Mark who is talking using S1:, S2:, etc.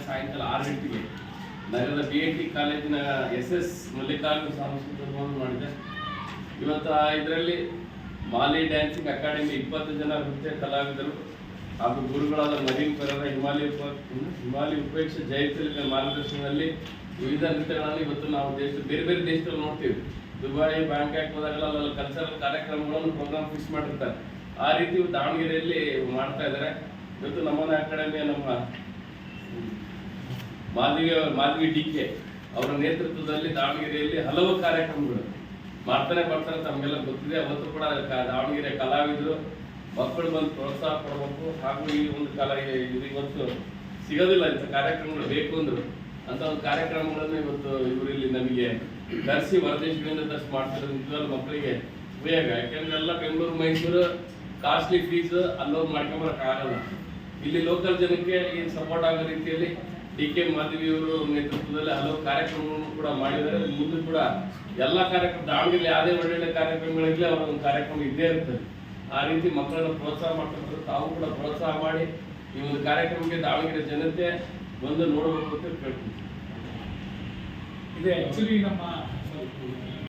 S1: ಸಾಯಂಕಾಲ ಆರು ಗಂಟೆಗೆ. ನಗರದ ಬಿ ಐ ಟಿ ಕಾಲೇಜಿನ ಎಸ್ ಎಸ್ ಮಲ್ಲಿಕಾರ್ಜುನ ಸಾಂಸ್ಕೃತಿಕವನ್ನು ಮಾಡಿದೆ. ಇವತ್ತು ಇದರಲ್ಲಿ ಮಾಲಿ ಡ್ಯಾನ್ಸಿಂಗ್ ಅಕಾಡೆಮಿ ಇಪ್ಪತ್ತು ಜನ ನೃತ್ಯ ಕಲಾವಿದರು ಹಾಗೂ ಗುರುಗಳಾದ ನವೀನ್ ಪರದ ಹಿಮಾಲಯ ಉಪ ಹಿಮಾಲಯ ಉಪೇಕ್ಷ ಜಯತಿಲಕ ಮಾರ್ಗದರ್ಶನದಲ್ಲಿ ವಿವಿಧ ನೃತ್ಯಗಳನ್ನು ಇವತ್ತು ನಾವು ದೇಶ, ಬೇರೆ ಬೇರೆ ದೇಶದಲ್ಲಿ ನೋಡ್ತೀವಿ. ದುಬೈ ಬ್ಯಾಂಕಾಕ್ ಹೋದಾಗಲ್ಲ ಅಲ್ಲಿ ಕಲ್ಚರಲ್ ಕಾರ್ಯಕ್ರಮಗಳನ್ನು ಪ್ರೋಗ್ರಾಮ್ ಫಿಕ್ಸ್ ಮಾಡಿರ್ತಾರೆ. ಆ ರೀತಿ ದಾವಣಗೆರೆಯಲ್ಲಿ ಮಾಡ್ತಾ ಇದ್ದಾರೆ. ಇವತ್ತು ನಮ್ಮನೆ ಅಕಾಡೆಮಿಯ ನಮ್ಮ ಮಾಧವಿ ಮಾಧವಿ ಡಿ ಕೆ ಅವರ ನೇತೃತ್ವದಲ್ಲಿ ದಾವಣಗೆರೆಯಲ್ಲಿ ಹಲವು ಕಾರ್ಯಕ್ರಮಗಳು. ಮಾಡ್ತಾನೆ ಬರ್ತಾರೆ ತಮಗೆಲ್ಲ ಗೊತ್ತಿದೆ. ಅವತ್ತು ಕೂಡ ದಾವಣಗೆರೆ ಕಲಾವಿದರು. ಮಕ್ಕಳು ಬಂದು ಪ್ರೋತ್ಸಾಹ ಕೊಡಬೇಕು. ಹಾಗೂ ಈ ಒಂದು ಕಾಲ ಇವತ್ತು ಸಿಗೋದಿಲ್ಲ ಇಂಥ ಕಾರ್ಯಕ್ರಮಗಳು ಬೇಕು ಅಂದರು. ಅಂತ ಒಂದು ಕಾರ್ಯಕ್ರಮಗಳನ್ನು ಇವತ್ತು ಇವರಿಲ್ಲಿ ನಮಗೆ ಕರೆಸಿ ಹೊರದೇಶಗಳಿಂದ ತರಿಸಿ ಮಾಡ್ತಾರೆ ನಿಜವಾದ ಮಕ್ಕಳಿಗೆ ಉಪಯೋಗ. ಯಾಕೆಂದ್ರೆ ಎಲ್ಲ ಬೆಂಗಳೂರು, ಮೈಸೂರು ಕಾಸ್ಟ್ಲಿ ಫೀಸ್ ಅಲ್ಲೋಗಿ ಮಾಡ್ಕೊಂಬರಕ್ಕಾಗಲ್ಲ ಇಲ್ಲಿ ಲೋಕಲ್ ಜನಕ್ಕೆ ಈ ಸಪೋರ್ಟ್ ಆಗೋ ರೀತಿಯಲ್ಲಿ ಡಿ ಕೆ ಮಾಧವಿಯವರು ನೇತೃತ್ವದಲ್ಲಿ ಹಲವು ಕಾರ್ಯಕ್ರಮಗಳನ್ನು ಕೂಡ ಮಾಡಿದ್ದಾರೆ. ಮುಂದೆ ಕೂಡ ಎಲ್ಲ ಕಾರ್ಯಕ್ರಮ ದಾವಣಗೆರೆ ಯಾವುದೇ ಒಳ್ಳೊಳ್ಳೆ ಕಾರ್ಯಕ್ರಮಗಳಿರಲಿ ಅವರ ಒಂದು ಕಾರ್ಯಕ್ರಮ ಇದ್ದೇ ಇರ್ತದೆ. ಆ ರೀತಿ ಮಕ್ಕಳನ್ನ ಪ್ರೋತ್ಸಾಹ ಮಾಡ್ತಾರೆ ತಾವು ಕೂಡ ಪ್ರೋತ್ಸಾಹ ಮಾಡಿ ಈ ಒಂದು ಕಾರ್ಯಕ್ರಮಕ್ಕೆ ದಾವಣಗೆರೆ ಜನತೆ ಬಂದು ನೋಡಬೇಕು ಅಂತ ಕೇಳ್ತೀನಿ.
S2: ಇದೆ ಆ್ಯಕ್ಚುಲಿ ನಮ್ಮ